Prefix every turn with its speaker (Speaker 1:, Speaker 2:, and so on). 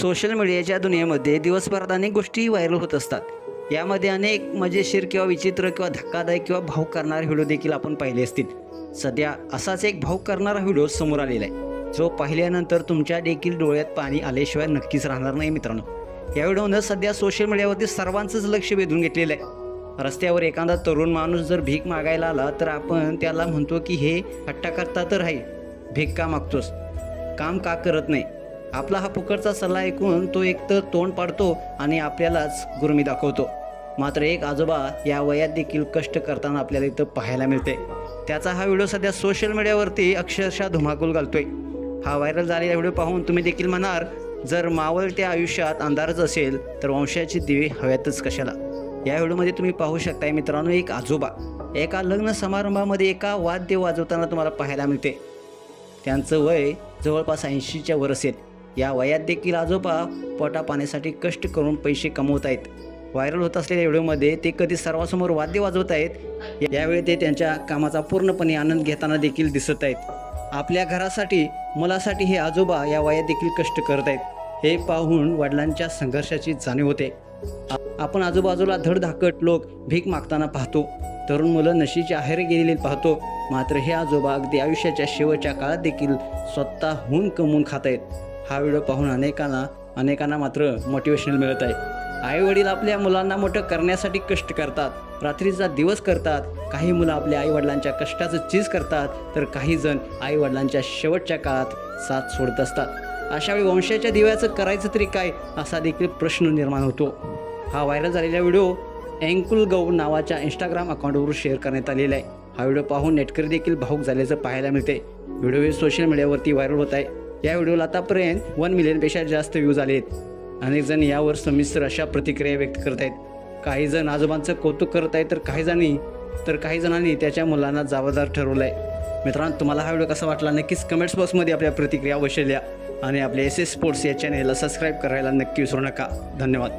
Speaker 1: Social मीडियाच्या दुनियेमध्ये दिवसभरात अनेक गोष्टी व्हायरल होत असतात. यामध्ये अनेक मजेशीर किंवा विचित्र किंवा धक्कादायक किंवा भाऊक करणारे व्हिडिओ देखील आपण पाहिले असतील. सध्या असाच एक भाऊक करणारा व्हिडिओ समोर आलेला आहे. जो पाहिल्यानंतर तुमच्या देखील डोळ्यात पाणी आल्याशिवाय नक्कीच राहणार नाही मित्रांनो. या व्हिडिओनं सध्या सोशल मीडियावरती सर्वांचंच लक्ष वेधून घेतलेलं आहे. रस्त्यावर एखादा तरुण माणूस जर भीक मागायला आला तर आपण त्याला म्हणतो की हे हट्टा करता तर आहे. भीक का मागतोस? काम का करत नाही? आपला हा फुकटचा सल्ला ऐकून तो एकतर तोंड पाडतो आणि आपल्यालाच गुरमी दाखवतो. मात्र एक आजोबा या वयात देखील कष्ट करताना आपल्याला इथं पाहायला मिळते. त्याचा हा व्हिडिओ सध्या सोशल मीडियावरती अक्षरशः धुमाकूल घालतोय. हा व्हायरल झालेला व्हिडिओ पाहून तुम्ही देखील म्हणाल जर मावळत्या आयुष्यात अंधारच असेल तर वंशाची दिवे हव्यातच कशाला? या व्हिडिओमध्ये तुम्ही पाहू शकताय मित्रांनो एक आजोबा एका लग्न समारंभामध्ये एका वाद्य वाजवताना तुम्हाला पाहायला मिळते. त्यांचं वय जवळपास ऐंशीच्या वर असेल. या वयात देखील आजोबा पोटा पाण्यासाठी कष्ट करून पैसे कमवत आहेत व्हायरल होत असलेल्या व्हिडिओमध्ये ते कधी सर्वांसमोर वाद्य वाजवत आहेत यावेळी ते त्यांच्या कामाचा पूर्णपणे आनंद घेताना देखील दिसत आहेत. आपल्या घरासाठी मुलासाठी हे आजोबा या वयात देखील कष्ट करत आहेत. हे पाहून वडिलांच्या संघर्षाची जाणीव होते. आपण आजूबाजूला धडधाकट लोक भीक मागताना पाहतो. तरुण मुलं नशीची आहेर गेलेली पाहतो. मात्र हे आजोबा अगदी आयुष्याच्या शेवटच्या काळात देखील स्वतःहून कमवून खात आहेत हा व्हिडिओ पाहून अनेकांना अनेकांना मात्र मोटिवेशनल मिळत आहे आई वडील आपल्या मुलांना मोठं करण्यासाठी कष्ट करतात. रात्रीचा दिवस करतात. काही मुलं आपल्या आई वडिलांच्या कष्टाचं चीज करतात. तर काही जण आई वडिलांच्या शेवटच्या काळात साथ सोडत असतात. अशावेळी वंशाच्या दिव्याचं करायचं तरी काय? असा देखील प्रश्न निर्माण होतो. हा व्हायरल झालेला व्हिडिओ अँकुल गौ नावाच्या इंस्टाग्राम अकाउंटवरून शेअर करण्यात आलेला आहे. हा व्हिडिओ पाहून नेटकरी देखील भाऊक झाल्याचं पाहायला मिळते व्हिडिओ सोशल मीडियावरती व्हायरल होत आहे. या व्हिडिओला आतापर्यंत वन मिलियनपेक्षा जास्त व्ह्यूज आले आहेत अनेक जण यावर संमिश्र अशा प्रतिक्रिया व्यक्त करत आहेत काही जण आजोबांचं कौतुक करत आहेत तर काही जणी तर काही जणांनी त्याच्या मुलांना जबाबदार ठरवलं आहे मित्रांनो तुम्हाला हा व्हिडिओ कसा वाटला नक्कीच कमेंट्स बॉक्समध्ये आपल्या प्रतिक्रिया अवश्य लिहा. आणि आपल्या एस एस स्पोर्ट्स या चॅनेलला सबस्क्राईब करायला नक्की विसरू नका. धन्यवाद.